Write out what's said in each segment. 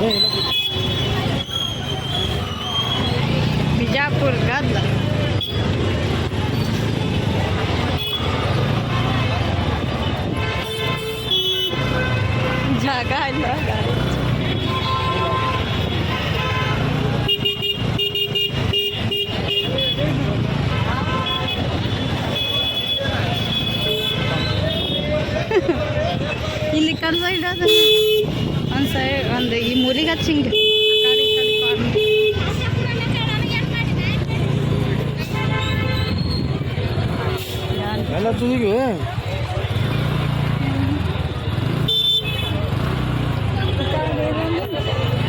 诶那个 side ಒಂದು ಈ ಮೂಲಿಗೆ ಹಚ್ಚಿಂಗೆ ಆ ಕಡೆ ಈ ಕಡೆ corner. ಎಲ್ಲ ತುದಿಗೆ ಸೊ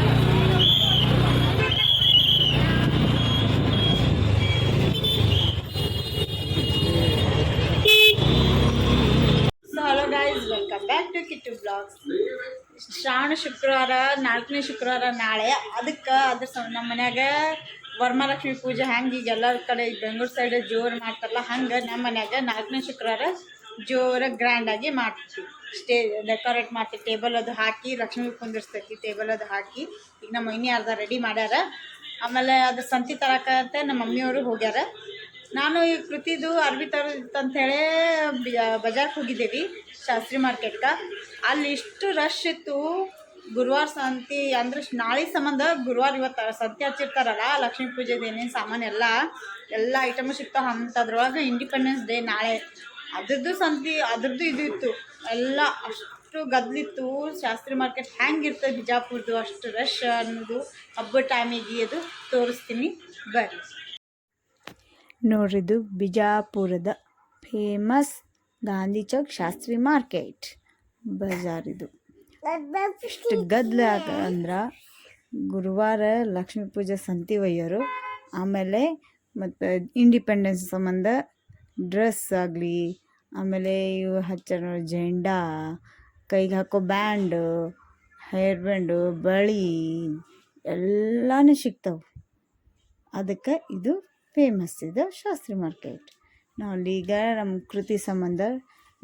ಟು ಬ್ಲಾಗ್ಸ್ ಶ್ರಾವಣ ಶುಕ್ರವಾರ, ನಾಲ್ಕನೇ ಶುಕ್ರವಾರ ನಾಳೆ, ಅದಕ್ಕೆ ಅದ್ರ ಸ ನಮ್ಮ ಮನ್ಯಾಗ ವರಮಹಾಲಕ್ಷ್ಮಿ ಪೂಜೆ ಹೆಂಗೆ ಈಗ ಎಲ್ಲರ ಕಡೆ ಈಗ ಬೆಂಗಳೂರು ಸೈಡ್ ಜೋರು ಮಾಡ್ತಾರಲ್ಲ, ಹಂಗೆ ನಮ್ಮ ಮನ್ಯಾಗ ನಾಲ್ಕನೇ ಶುಕ್ರವಾರ ಜೋರ ಗ್ರ್ಯಾಂಡಾಗಿ ಮಾಡ್ತೀವಿ. ಸ್ಟೇ ಡೆಕೋರೇಟ್ ಮಾಡ್ತೀವಿ ಟೇಬಲ್ ಅದು ಹಾಕಿ, ಲಕ್ಷ್ಮಿ ಕುಂದಿರ್ಸ್ತೈತಿ ಟೇಬಲ್ ಅದು ಹಾಕಿ, ಈಗ ನಮ್ಮ ಮೈನಿ ಅರ್ಧ ರೆಡಿ ಮಾಡ್ಯಾರ. ಆಮೇಲೆ ಅದು ಸಂತಿ ತರಕಂತ ನಮ್ಮ ಮಮ್ಮಿಯವರು ಹೋಗ್ಯಾರ. ನಾನು ಈ ಕೃತಿದು ಅರ್ಬಿ ತರೋದಿತ್ತಂಥೇಳಿ ಬಜಾರ್ಗೆ ಹೋಗಿದ್ದೇವೆ. ಶಾಸ್ತ್ರಿ ಮಾರ್ಕೆಟ್ಗೆ ಅಲ್ಲಿ ಇಷ್ಟು ರಶ್ ಇತ್ತು. ಗುರುವಾರ ಸಂತಿ ಅಂದ್ರೆ ನಾಳೆ ಸಂಬಂಧ ಗುರುವಾರ ಇವತ್ತು ಸಂತಿ ಹಚ್ಚಿರ್ತಾರಲ್ಲ, ಲಕ್ಷ್ಮೀ ಪೂಜೆದು ಏನೇನು ಸಾಮಾನು ಎಲ್ಲ ಎಲ್ಲ ಐಟಮ್ ಸಿಗ್ತಾವೆ ಅಂಥದ್ರೊಳಗೆ ಇಂಡಿಪೆಂಡೆನ್ಸ್ ಡೇ ನಾಳೆ. ಅದ್ರದ್ದು ಸಂತಿ, ಅದ್ರದ್ದು ಇದು ಇತ್ತು. ಎಲ್ಲ ಅಷ್ಟು ಗದ್ಲಿತ್ತು ಶಾಸ್ತ್ರಿ ಮಾರ್ಕೆಟ್ ಹೆಂಗಿರ್ತದೆ ಬಿಜಾಪುರದ್ದು ಅಷ್ಟು ರಶ್ ಅನ್ನೋದು ಹಬ್ಬದ ಟೈಮಿಗೆ ಅದು ತೋರಿಸ್ತೀನಿ. ಬರ್ರಿ. ನೋಡ್ರಿದು ಬಿಜಾಪುರದ ಫೇಮಸ್ ಗಾಂಧಿ ಚೌಕ್ ಶಾಸ್ತ್ರಿ ಮಾರ್ಕೆಟ್ ಬಜಾರ್ ಇದು ಇಷ್ಟು ಗದ್ಲ ಅಂದ್ರೆ ಗುರುವಾರ ಲಕ್ಷ್ಮೀ ಪೂಜೆ ಸಂತಿ ಒಯ್ಯೋರು, ಆಮೇಲೆ ಮತ್ತು ಇಂಡಿಪೆಂಡೆನ್ಸ್ ಸಂಬಂಧ ಡ್ರೆಸ್ ಆಗಲಿ, ಆಮೇಲೆ ಇವು ಹಚ್ಚೋ ಜೆಂಡಾ, ಕೈಗೆ ಹಾಕೋ ಬ್ಯಾಂಡ್ ಹೇರ್ ಬ್ಯಾಂಡು ಬಳಿ ಎಲ್ಲನೂ ಸಿಗ್ತಾವೆ. ಅದಕ್ಕೆ ಇದು ಫೇಮಸ್ ಇದು ಶಾಸ್ತ್ರಿ ಮಾರ್ಕೆಟ್. ನಾವು ಈಗ ನಮ್ಮ ಕೃತಿ ಸಂಬಂಧ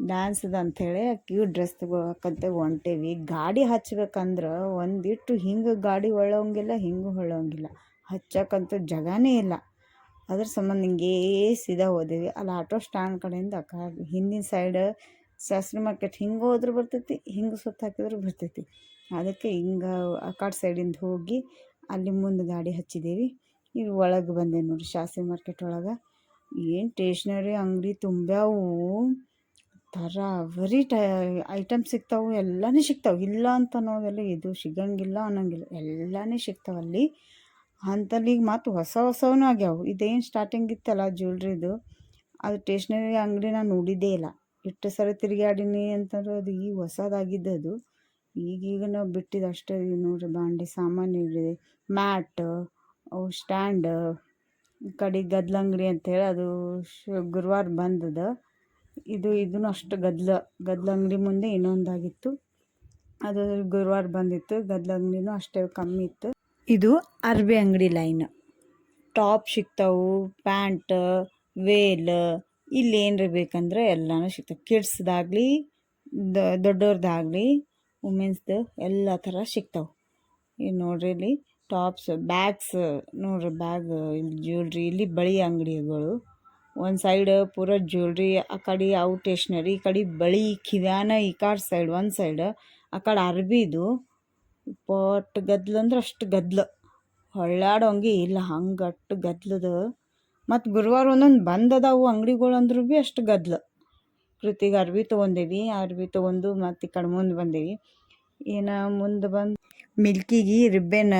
ಡ್ಯಾನ್ಸ್ ಅದ ಅಂಥೇಳಿ ಕ್ಯೂ ಡ್ರೆಸ್ ತಗೋಬೇಕಂತ ಹೊಂಟೇವಿ. ಗಾಡಿ ಹಚ್ಬೇಕಂದ್ರೆ ಒಂದಿಟ್ಟು ಹಿಂಗೆ ಗಾಡಿ ಹೊಳ್ಳೋಂಗಿಲ್ಲ, ಹಿಂಗೆ ಹೊಳ್ಳೋಂಗಿಲ್ಲ. ಹಚ್ಚಕ್ಕಂತೂ ಜಾಗನೇ ಇಲ್ಲ. ಅದ್ರ ಸಂಬಂಧ ಹಿಂಗೇ ಸೀದಾ ಹೋದೇವಿ. ಅಲ್ಲಿ ಆಟೋ ಸ್ಟ್ಯಾಂಡ್ ಕಡೆಯಿಂದ ಅಕ್ಕ ಹಿಂದಿನ ಸೈಡ್ ಶಾಸ್ತ್ರಿ ಮಾರ್ಕೆಟ್ ಹಿಂಗೆ ಹೋದ್ರೆ ಬರ್ತೈತಿ, ಹಿಂಗೆ ಸುತ್ತ ಹಾಕಿದ್ರೆ ಬರ್ತೈತಿ. ಅದಕ್ಕೆ ಹಿಂಗೆ ಆ ಕಡೆ ಸೈಡಿಂದ ಹೋಗಿ ಅಲ್ಲಿ ಮುಂದೆ ಗಾಡಿ ಹಚ್ಚಿದ್ದೀವಿ ಇದು ಒಳಗೆ ಬಂದೆ ನೋಡಿ ಶಾಸ್ತ್ರಿ ಮಾರ್ಕೆಟ್ ಒಳಗೆ. ಏನು ಟೇಷ್ನರಿ ಅಂಗಡಿ ತುಂಬ್ಯಾವು? ಥರ ಬರೀ ಟೈ ಐಟಮ್ ಸಿಗ್ತಾವೆ, ಎಲ್ಲನೂ ಸಿಗ್ತಾವೆ. ಇಲ್ಲ ಅಂತ ಅನ್ನೋದೆಲ್ಲ ಇದು ಸಿಗಂಗಿಲ್ಲ ಅನ್ನೋಂಗಿಲ್ಲ. ಎಲ್ಲನೇ ಸಿಗ್ತಾವೆ ಅಲ್ಲಿ. ಅಂತಲ್ಲಿ ಈಗ ಮತ್ತು ಹೊಸ ಹೊಸವೂ ಆಗ್ಯಾವು. ಇದೇನು ಸ್ಟಾರ್ಟಿಂಗ್ ಇತ್ತಲ್ಲ ಜ್ಯುವೆಲ್ರಿದು ಅದು ಟೇಷ್ನರಿ ಅಂಗಡಿ ನಾನು ನೋಡಿದ್ದೇ ಇಲ್ಲ. ಇಷ್ಟು ಸರಿ ತಿರುಗಾಡೀನಿ ಅಂತಂದ್ರೆ ಅದು ಈಗ ಅದು ಈಗೀಗ ನಾವು ಬಿಟ್ಟಿದ್ದು ಅಷ್ಟೇ ನೋಡಿರಿ ಬಾಂಡೆ ಸಾಮಾನು ಮ್ಯಾಟ್, ಅವು ಸ್ಟ್ಯಾಂಡ್ ಕಡೆ ಗದ್ಲಂಗಡಿ ಅಂತೇಳಿ ಅದು ಗುರುವಾರ ಬಂದದ. ಇದು ಇದೂ ಅಷ್ಟು ಗದ್ಲ ಗದ್ಲ ಅಂಗಡಿ ಮುಂದೆ ಇನ್ನೊಂದಾಗಿತ್ತು. ಅದು ಗುರುವಾರ ಬಂದಿತ್ತು ಗದ್ದಲಂಗಡಿನೂ ಅಷ್ಟೇ ಕಮ್ಮಿ ಇತ್ತು. ಇದು ಅರ್ಬಿ ಅಂಗಡಿ ಲೈನ್. ಟಾಪ್ ಸಿಗ್ತಾವು, ಪ್ಯಾಂಟ್, ವೇಲ್, ಇಲ್ಲಿ ಏನರ ಬೇಕಂದ್ರೆ ಎಲ್ಲನೂ ಸಿಗ್ತವೆ. ಕಿಡ್ಸ್ದಾಗಲಿ ದೊಡ್ಡವ್ರದ್ದಾಗಲಿ ವುಮೆನ್ಸ್ದು ಎಲ್ಲ ಥರ ಸಿಗ್ತಾವೆ. ಈಗ ನೋಡ್ರಿ ಇಲ್ಲಿ ಟಾಪ್ಸ್, ಬ್ಯಾಗ್ಸ್, ನೋಡ್ರಿ ಬ್ಯಾಗ್, ಇಲ್ಲಿ ಜ್ಯುವೆಲ್ರಿ ಇಲ್ಲಿ ಬಳಿ ಅಂಗಡಿಗಳು. ಒಂದು ಸೈಡ್ ಪೂರ ಜ್ಯುವೆಲ್ರಿ ಆ ಕಡೆ ಅವು ಈ ಕಡೆ ಬಳಿ ಕಿವ್ಯಾನ ಈ ಕಾಡ್ ಸೈಡ್ ಒಂದು ಸೈಡ್ ಆ ಕಡೆ ಅರ್ಬಿದು ಪಟ್ ಗದ್ಲು ಅಂದ್ರೆ ಅಷ್ಟು ಗದ್ಲು. ಹೊಳ್ಳಾಡೋಂಗೆ ಇಲ್ಲ, ಹಂಗೆ ಅಷ್ಟು ಗದ್ಲದ. ಮತ್ತು ಗುರುವಾರ ಒಂದೊಂದು ಬಂದ್ ಅದಾವು ಅಂಗಡಿಗಳು ಅಂದ್ರೂ ಭೀ ಅಷ್ಟು ಗದ್ಲ. ಕೃತಿಗೆ ಅರ್ಬಿ ತೊಗೊಂಡೇವಿ, ಅರ್ಬಿ ತೊಗೊಂಡು ಮತ್ತು ಈ ಕಡೆ ಮುಂದೆ ಬಂದೇವಿ. ಏನು ಮುಂದೆ ಬಂದು ಮಿಲ್ಕಿಗೆ ರಿಬ್ಬೆನ್,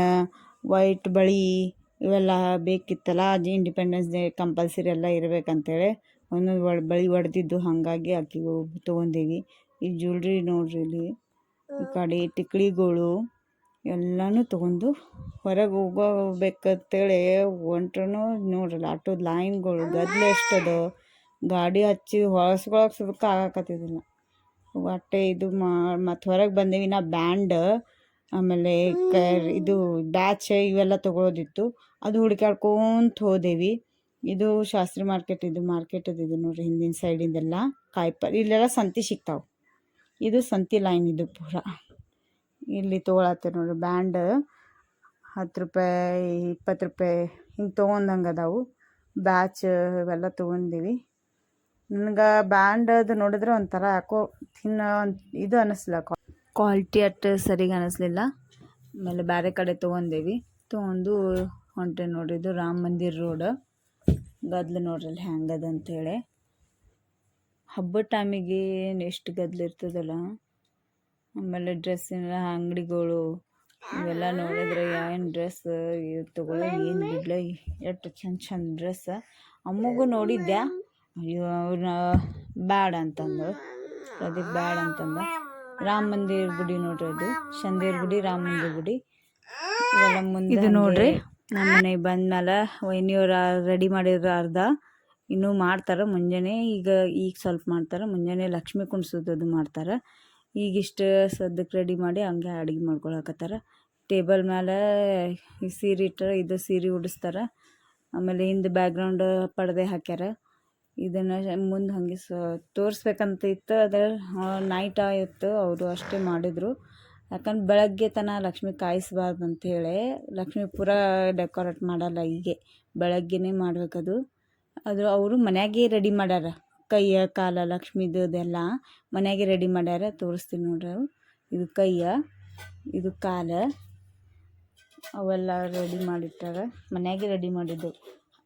ವೈಟ್ ಬಳಿ ಇವೆಲ್ಲ ಬೇಕಿತ್ತಲ್ಲ ಅದು ಇಂಡಿಪೆಂಡೆನ್ಸ್ ಡೇ ಕಂಪಲ್ಸರಿ ಎಲ್ಲ ಇರಬೇಕಂತೇಳಿ ಒಂದೊಂದು ಒಳ ಬಳಿ ಒಡೆದಿದ್ದು, ಹಾಗಾಗಿ ಆಕಿಗೆ ತೊಗೊಂಡೇವಿ. ಈ ಜ್ಯುವೆಲ್ರಿ ನೋಡ್ರಿ ಇಲ್ಲಿ, ಈ ಕಡೆ ಟಿಕ್ಳಿಗಳು ಎಲ್ಲನೂ ತೊಗೊಂಡು ಹೊರಗೆ ಹೋಗಬೇಕಂತೇಳಿ ಹೊಂಟ್ರೂ ನೋಡ್ರಲ್ಲ, ಆಟೋದ ಲೈನ್ಗಳು ಗದ್ದಲ ಎಷ್ಟದ, ಗಾಡಿ ಹಚ್ಚಿ ಹೊಳ್ಸ್ಕೊಳಕ್ಕೆ ಸುದಕ್ಕೆ ಆಗಕತ್ತಿದ್ದಿಲ್ಲ. ಒಟ್ಟೆ ಇದು ಮಾ ಮತ್ತು ಹೊರಗೆ ಬಂದೇವಿ ನಾ ಬ್ಯಾಂಡ್ ಆಮೇಲೆ ಇದು ಬ್ಯಾಚ್ ಇವೆಲ್ಲ ತೊಗೊಳೋದಿತ್ತು. ಅದು ಹುಡ್ಕ್ಯಾಡ್ಕೊಂತ ಹೋದೇವಿ. ಇದು ಶಾಸ್ತ್ರಿ ಮಾರ್ಕೆಟ್ ಇದು ಮಾರ್ಕೆಟ್ ಅದು ಇದು ನೋಡ್ರಿ ಹಿಂದಿನ ಸೈಡಿಂದೆಲ್ಲ ಕಾಯಿಪಲ್ಲೆ ಇಲ್ಲೆಲ್ಲ ಸಂತಿ ಸಿಗ್ತಾವೆ. ಇದು ಸಂತಿ ಲೈನ್ ಇದು ಪೂರ. ಇಲ್ಲಿ ತೊಗೊಳತ್ತೆ ನೋಡ್ರಿ ಬ್ಯಾಂಡ್ ಹತ್ತು ರೂಪಾಯಿ ಇಪ್ಪತ್ತು ರೂಪಾಯಿ ಹಿಂಗೆ ತೊಗೊಂಡಂಗೆ ಅದಾವು. ಬ್ಯಾಚ್ ಇವೆಲ್ಲ ತೊಗೊಂಡಿವಿ. ನನಗೆ ಬ್ಯಾಂಡ್ ಅದು ನೋಡಿದ್ರೆ ಒಂಥರ ಯಾಕೋ ತಿನ್ನೋ ಇದು ಅನ್ನಿಸ್ಲಿಲ್ಲ ಕ್ವಾಲಿಟಿ ಅಷ್ಟು ಸರಿಗೆ ಅನ್ನಿಸ್ಲಿಲ್ಲ ಆಮೇಲೆ ಬೇರೆ ಕಡೆ ತೊಗೊಂಡೇವಿ. ತೊಗೊಂಡು ಹೊಂಟೆ ನೋಡಿದ್ದು ರಾಮ ಮಂದಿರ ರೋಡ್. ಗದ್ಲು ನೋಡ್ರಿ ಅಲ್ಲಿ ಹೆಂಗದ ಅಂತೇಳಿ ಹಬ್ಬದ ಟೈಮಿಗೆ ಎಷ್ಟು ಗದ್ಲು ಇರ್ತದಲ್ಲ. ಆಮೇಲೆ ಡ್ರೆಸ್ಸಿನ ಅಂಗಡಿಗಳು ಇವೆಲ್ಲ ನೋಡಿದ್ರೆ ಏನು ಡ್ರೆಸ್ ತಗೊಳ್ಳೋ ಏನು ಬಿಡ್ಲ. ಎಷ್ಟು ಚಂದ ಚಂದ ಡ್ರೆಸ್ ಅಮ್ಮಗೂ ನೋಡಿದ್ದೆ ಅಯ್ಯೋ ಅವ್ರನ್ನ ಬ್ಯಾಡ ಅಂತಂದು. ಅದಕ್ಕೆ ಬ್ಯಾಡ ಅಂತಂದ. ರಾಮ ಮಂದಿರ ಗುಡಿ ನೋಡ್ರಿ ಅದು. ಚಂದೇರ್ ಗುಡಿ ರಾಮ ಮಂದಿರ ಗುಡಿ. ಇವೆಲ್ಲ ಮುಂದೆ ಇದು ನೋಡ್ರಿ. ನಮ್ಮ ಮನೆಗೆ ಬಂದ್ಮೇಲೆ ವೈನಿಯವ್ರ ರೆಡಿ ಮಾಡಿರೋ ಅರ್ಧ ಇನ್ನೂ ಮಾಡ್ತಾರೆ. ಮುಂಜಾನೆ ಈಗ ಈಗ ಸ್ವಲ್ಪ ಮಾಡ್ತಾರೆ. ಮುಂಜಾನೆ ಲಕ್ಷ್ಮಿ ಕುಣಿಸೋದು ಅದು ಮಾಡ್ತಾರೆ. ಈಗಿಷ್ಟು ಸದ್ಯಕ್ಕೆ ರೆಡಿ ಮಾಡಿ ಹಂಗೆ ಅಡುಗೆ ಮಾಡ್ಕೊಳಕತ್ತಾರ. ಟೇಬಲ್ ಮೇಲೆ ಸೀರೆ ಇಟ್ಟರೆ ಇದು ಸೀರೆ ಉಡಿಸ್ತಾರೆ. ಆಮೇಲೆ ಹಿಂದೆ ಬ್ಯಾಕ್ಗ್ರೌಂಡ್ ಪಡದೆ ಹಾಕ್ಯಾರ. ಇದನ್ನು ಮುಂದೆ ಹಂಗೆ ಸ, ತೋರಿಸ್ಬೇಕಂತ ಇತ್ತು. ಅದ್ರ ನೈಟ್ ಆಯಿತು. ಅವರು ಅಷ್ಟೇ ಮಾಡಿದರು. ಯಾಕಂದ್ರೆ ಬೆಳಗ್ಗೆ ತನ ಲಕ್ಷ್ಮಿ ಕಾಯಿಸ್ಬಾರ್ದು ಅಂಥೇಳಿ ಲಕ್ಷ್ಮಿ ಪೂರ ಡೆಕೋರೇಟ್ ಮಾಡಲ್ಲ ಹೀಗೆ. ಬೆಳಗ್ಗೆನೇ ಮಾಡಬೇಕದು. ಅದು ಅವರು ಮನೆಯಾಗೆ ರೆಡಿ ಮಾಡ್ಯಾರ. ಕೈಯ, ಕಾಲ ಲಕ್ಷ್ಮಿದು ಅದೆಲ್ಲ ಮನೆಯಾಗೆ ರೆಡಿ ಮಾಡ್ಯಾರ. ತೋರಿಸ್ತೀನಿ ನೋಡ್ರಿ ಇದು ಕೈಯ, ಇದು ಕಾಲ. ಅವೆಲ್ಲ ರೆಡಿ ಮಾಡಿಟ್ಟಾರ. ಮನೆಯಾಗೆ ರೆಡಿ ಮಾಡಿದ್ದು.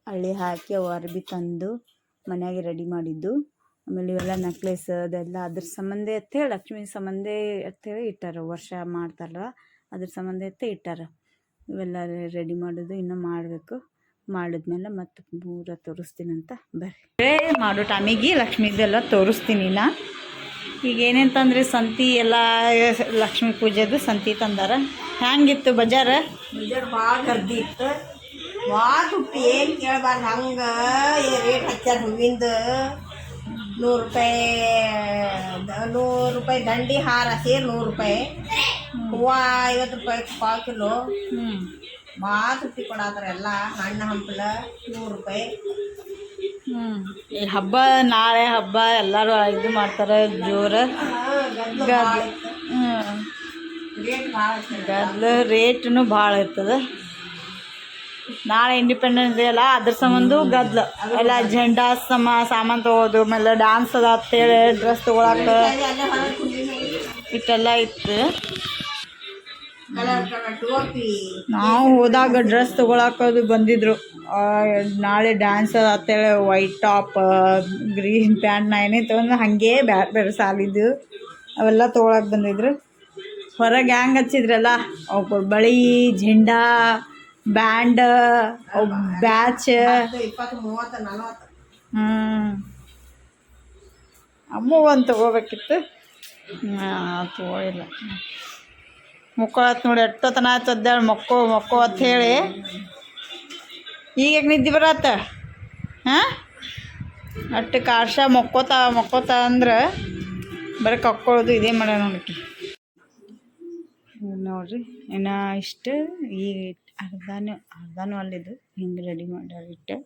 ಹಳ್ಳಿ ಹಾಕಿ ಅವು ಅರ್ಬಿ ತಂದು ಮನ್ಯಾಗೆ ರೆಡಿ ಮಾಡಿದ್ದು. ಆಮೇಲೆ ಇವೆಲ್ಲ ನೆಕ್ಲೆಸ್ ಅದೆಲ್ಲ ಅದ್ರ ಸಂಬಂಧ ಎತ್ತೇಳಿ ಲಕ್ಷ್ಮಿ ಸಂಬಂಧ ಎತ್ತೇಳಿ ಇಟ್ಟಾರ, ವರ್ಷ ಮಾಡ್ತಾರಲ್ಲ ಅದ್ರ ಸಂಬಂಧ ಎತ್ತೆ ಇಟ್ಟಾರ. ಇವೆಲ್ಲ ರೆಡಿ ಮಾಡೋದು, ಇನ್ನೂ ಮಾಡಬೇಕು. ಮಾಡಿದ್ಮೇಲೆ ಮತ್ತೆ ಪೂರ ತೋರಿಸ್ತೀನಂತ ಬರ್ರಿ. ಮಾಡೋ ಟೈಮಿಗೆ, ಲಕ್ಷ್ಮಿದೆಲ್ಲ ತೋರಿಸ್ತೀನಿ ನಾ. ಈಗ ಏನಂತಂದ್ರೆ ತಂದ್ರಿ? ಸಂತಿ ಎಲ್ಲ, ಲಕ್ಷ್ಮೀ ಪೂಜೆದು ಸಂತಿ ತಂದಾರ. ಹ್ಯಾಂಗಿತ್ತು ಬಜಾರ? ಬಜಾರ್ ಭಾಳ ಗರ್ದಿ ಇತ್ತು. ಭಾಳ ತುಟ್ಟಿ ಏನು ಕೇಳಬಾರ್ದು. ಹಂಗೆ ರೇಟ್ ಹಚ್ಚಾರ ಹೂವಿಂದು ನೂರು ರೂಪಾಯಿ ನೂರು ರೂಪಾಯಿ ದಂಡಿ ಹಾರ ಸೇರಿ ನೂರು ರೂಪಾಯಿ. ಹೂವು ಐವತ್ತು ರೂಪಾಯಿ ಪಾವು ಕಿಲೋ. ಹ್ಞೂ ಭಾಳ ತುಟ್ಟಿ ಕೊಡಾದ್ರೆ ಎಲ್ಲ ಹಣ್ಣು ಹಂಪಲ ನೂರು ರೂಪಾಯಿ. ಹ್ಞೂ ಈ ಹಬ್ಬ ನಾಳೆ ಹಬ್ಬ ಎಲ್ಲರೂ ಇದು ಮಾಡ್ತಾರೆ ಜೋರು. ಗದ್ಲ ರೇಟ್ನು ಭಾಳ ಇರ್ತದೆ. ನಾಳೆ ಇಂಡಿಪೆಂಡೆನ್ಸ್ ಡೇ ಅಲ್ಲ, ಅದ್ರ ಸಂಬಂಧ ಗದ್ಲ. ಎಲ್ಲ ಜೆಂಡಾ ಸಮ, ಸಾಮಾನು ತಗೋದು, ಆಮೇಲೆ ಡ್ಯಾನ್ಸ್ ಅದ ಅಂತೇಳಿ ಡ್ರೆಸ್ ತಗೊಳಕ ಇಟ್ಟೆಲ್ಲ ಇತ್ತು. ನಾವು ಹೋದಾಗ ಡ್ರೆಸ್ ತೊಗೊಳಕ್ಕದು ಬಂದಿದ್ರು. ನಾಳೆ ಡ್ಯಾನ್ಸ್ ಅದ ಅಂತೇಳಿ ವೈಟ್ ಟಾಪ್ ಗ್ರೀನ್ ಪ್ಯಾಂಟ್ ನಾ ಏನೇ ತೊಗೊಂಡು ಹಾಗೆ ಬ್ಯಾರೆ ಬೇರೆ ಸಾಲಿದ್ದು ಅವೆಲ್ಲ ತೊಗೊಳಕ್ಕೆ ಬಂದಿದ್ರು. ಹೊರಗೆ ಹ್ಯಾಂಗೆ ಹಚ್ಚಿದ್ರಲ್ಲ ಒಬ್ಬ ಬಳಿ ಝೆಂಡಾ ಬ್ಯಾಂಡ್ ಬ್ಯಾಚ್. ಹ್ಞೂ ಅಮ್ಮ ಒಂದು ತೊಗೋಬೇಕಿತ್ತು. ತೊಗೊಳಿಲ್ಲ. ಮುಕ್ಕೊಳತ್ ನೋಡಿ, ಎಷ್ಟೊತ್ತನ ಆಯ್ತು ಅದ್ದೇಳಿ ಮಕ್ಕೋ ಮಕ್ಕೋ ಅಂತ ಹೇಳಿ. ಈಗ ಯಾಕೆ ನಿದ್ದೆ ಬರತ್ತ? ಹಾಂ? ಅಷ್ಟು ಕಾಶ ಮಕ್ಕೋತ ಮಕ್ಕೋತ ಅಂದ್ರೆ ಬರೀ ಕಕ್ಕೊಳ್ಳೋದು ಇದೇ ಮಾಡ್ಯಾರ ನೋಡಿ ನೋಡ್ರಿ, ಇನ್ನು ಇಷ್ಟು ಈ ಅರ್ಧನೂ ಅರ್ಧನೂ ಅಲ್ಲಿದ್ದು ಹಿಂಗೆ ರೆಡಿ ಮಾಡಿಟ್ಟೆ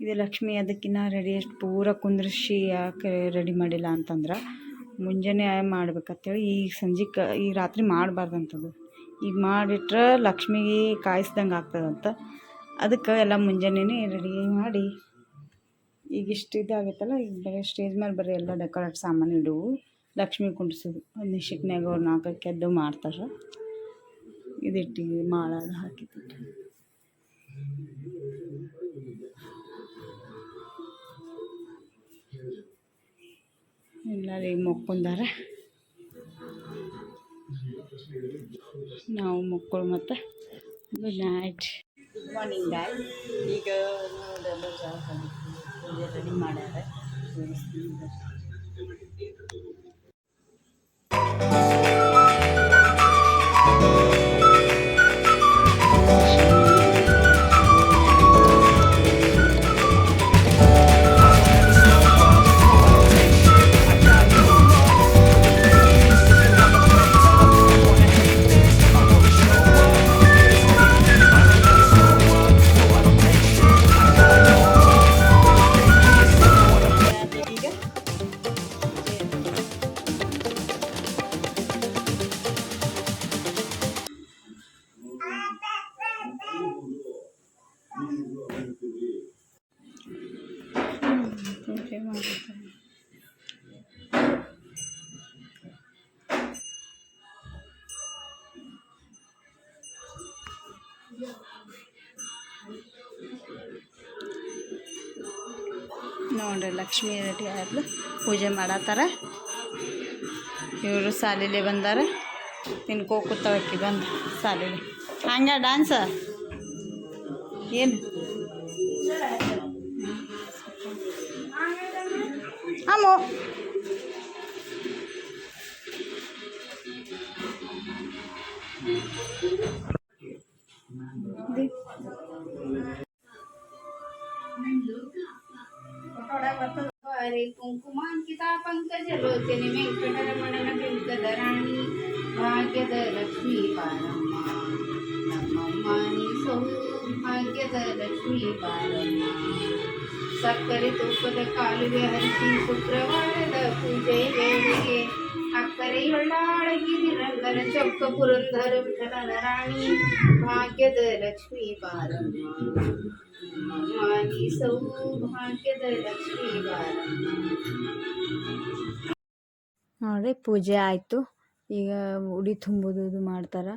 ಇದು ಲಕ್ಷ್ಮಿ ಅದಕ್ಕಿನ್ನ ರೆಡಿ ಅಷ್ಟು ಪೂರ ಕುಂದ್ರಿಸಿ ಯಾಕೆ ರೆಡಿ ಮಾಡಿಲ್ಲ ಅಂತಂದ್ರೆ ಮುಂಜಾನೆ ಮಾಡ್ಬೇಕಂತೇಳಿ ಈಗ ಕ ಈಗ ರಾತ್ರಿ ಮಾಡಬಾರ್ದಂಥದ್ದು ಈಗ ಮಾಡಿಟ್ರೆ ಲಕ್ಷ್ಮಿಗೆ ಕಾಯಿಸ್ದಂಗೆ ಆಗ್ತದಂತ. ಅದಕ್ಕೆ ಎಲ್ಲ ಮುಂಜಾನೆ ರೆಡಿ ಮಾಡಿ. ಈಗ ಇಷ್ಟು ಇದಾಗೈತಲ್ಲ, ಈಗ ಬರೀ ಸ್ಟೇಜ್ ಮೇಲೆ ಬರೀ ಎಲ್ಲ ಡೆಕೋರೇಟ್ ಸಾಮಾನು ಇಡುವು. ಲಕ್ಷ್ಮಿ ಕುಂಡ್ಸೋದು. ಒಂದು ನಿಶಕ್ನ್ಯಾಗ ಅವ್ರು ನಾಲ್ಕು ಕೆದ್ದು ಮಾಡ್ತಾರೆ. ಇದಿಟ್ಟಿಗೆ ಮಾಳ ಅದು ಎಲ್ಲರಿಗೂ ಎಲ್ಲರೂ ಈಗ ಮಕ್ಕೊಂದಾರ ನಾವು ಮಕ್ಕಳು ಮತ್ತು. Good night. ಮಾರ್ನಿಂಗ್ ಗಾಯ್ ಈಗ ನೋಡಲ್ಲ ಜಾಗ ರೆಡಿ ಮಾಡ್ಯಾರ. ತೋರಿಸ್ತೀನಿ ನೋಡ್ರಿ, ಲಕ್ಷ್ಮೀ ರೆಡಿ ಆಯ್ತು ಪೂಜೆ ಮಾಡತ್ತಾರ. ಇವರು ಸಾಲಿಲಿ ಬಂದಾರ. ತಿನ್ಕೋ ಕೂತಾಳಕ್ಕಿ ಬಂದು ಸಾಲಿಲಿ. ಹಂಗೆ dance ಏನು ಅಮ್ಮೋ हरे कुंकुमांकिता पंकज लोचने वेंकटरमण वेंकटराणी भाग्यद लक्ष्मी पारम्मा ನಮ್ಮಮ್ಮನಿ ಸೌಭಾಗ್ಯದ ಲಕ್ಷ್ಮಿ ಬಾರಮ್ಮ ಸಕ್ಕರೆ ತುಪ್ಪದ ಕಾಲುವೆ ಹರಿಸಿ ಶುಕ್ರವಾರದ ಪೂಜೆ ವೇಳೆಗೆ ಅಕ್ಕರೆಯೊಳ್ಳಾಳಗಿ ರಂಗನ ಚೊಕ್ಕ ಪುರಂದರ ವಿಠಲನ ರಾಣಿ. ಭಾಗ್ಯದ ಲಕ್ಷ್ಮೀ ಬಾರಮ್ಮ ಸೌ ಭಾಗ್ಯದ ಲಕ್ಷ್ಮೀ ಬಾರಮ್ಮ ನೋಡ್ರಿ ಪೂಜೆ ಆಯಿತು. ಈಗ ಉಡಿ ತುಂಬುದು ಮಾಡ್ತಾರೆ.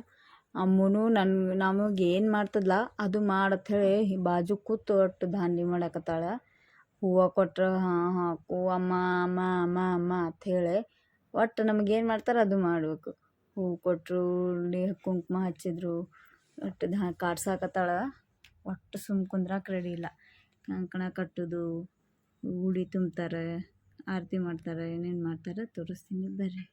ಅಮ್ಮನೂ ನನ್ನ ನಮಗೆ ಏನು ಮಾಡ್ತದ್ಲ? ಅದು ಮಾಡು ಹೇಳಿ ಬಾಜು ಕೂತು ಒಟ್ಟು ದಾಂಡಿ ಮಾಡಾಕತ್ತಾಳ ಹೂವು ಕೊಟ್ರೆ, ಹಾಂ ಹಾಕು ಅಮ್ಮ ಅಮ್ಮ ಅಮ್ಮ ಅಮ್ಮ ಅಂಥೇಳಿ ಒಟ್ಟು ನಮಗೇನು ಮಾಡ್ತಾರೆ ಅದು ಮಾಡಬೇಕು. ಹೂವು ಕೊಟ್ಟರು ಕುಂಕುಮ ಹಚ್ಚಿದ್ರು, ಒಟ್ಟು ದಾ ಕಾಡ್ಸಾಕತ್ತಾಳ ಒಟ್ಟು ಸುಮ್ ಕುಂದ್ರಾಕ ರೆಡಿ ಇಲ್ಲ. ಕಂಕಣ ಕಟ್ಟೋದು ಉಡಿ ತುಂಬ್ತಾರೆ, ಆರತಿ ಮಾಡ್ತಾರೆ, ಏನೇನು ಮಾಡ್ತಾರೆ ತೋರಿಸ್ತೀನಿ ಬರ್ರಿ.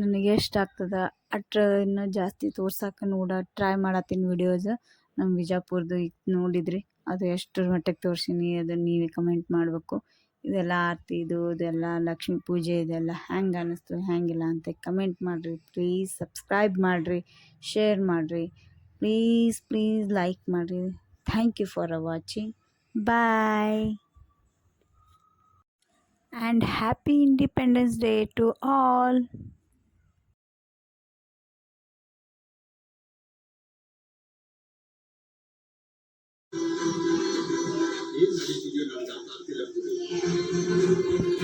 ನನಗೆ ಎಷ್ಟು ಆಗ್ತದೆ. ಅಟ್ರ ಇನ್ನೂ ಜಾಸ್ತಿ ತೋರ್ಸಕ್ಕೆ ನೋಡ ಟ್ರೈ ಮಾಡತ್ತೀನಿ ವಿಡಿಯೋಸ್ ನಮ್ಮ ಬಿಜಾಪುರದ್ದು ಈಗ ನೋಡಿದ್ರಿ. ಅದು ಎಷ್ಟರ ಮಟ್ಟಿಗೆ ತೋರ್ಸೀನಿ, ಅದು ನೀವೇ ಕಮೆಂಟ್ ಮಾಡಬೇಕು. ಇದೆಲ್ಲ ಆರತಿ ಇದು, ಇದೆಲ್ಲ ಲಕ್ಷ್ಮೀ ಪೂಜೆ, ಇದೆಲ್ಲ ಹ್ಯಾಂಗೆ ಅನ್ನಿಸ್ತು ಹ್ಯಾಂಗಿಲ್ಲ ಅಂತ ಕಮೆಂಟ್ ಮಾಡಿರಿ. ಪ್ಲೀಸ್ ಸಬ್ಸ್ಕ್ರೈಬ್ ಮಾಡಿರಿ ಶೇರ್ ಮಾಡಿರಿ. ಪ್ಲೀಸ್ ಪ್ಲೀಸ್ ಲೈಕ್ ಮಾಡಿರಿ. Thank you for watching bye and happy Independence Day to all ಏನು ನಡೀತಿದೆಯೋ ನಮ್ಗೆ ಅರ್ಥ ಆಗ್ತಿಲ್ಲ ಗುರು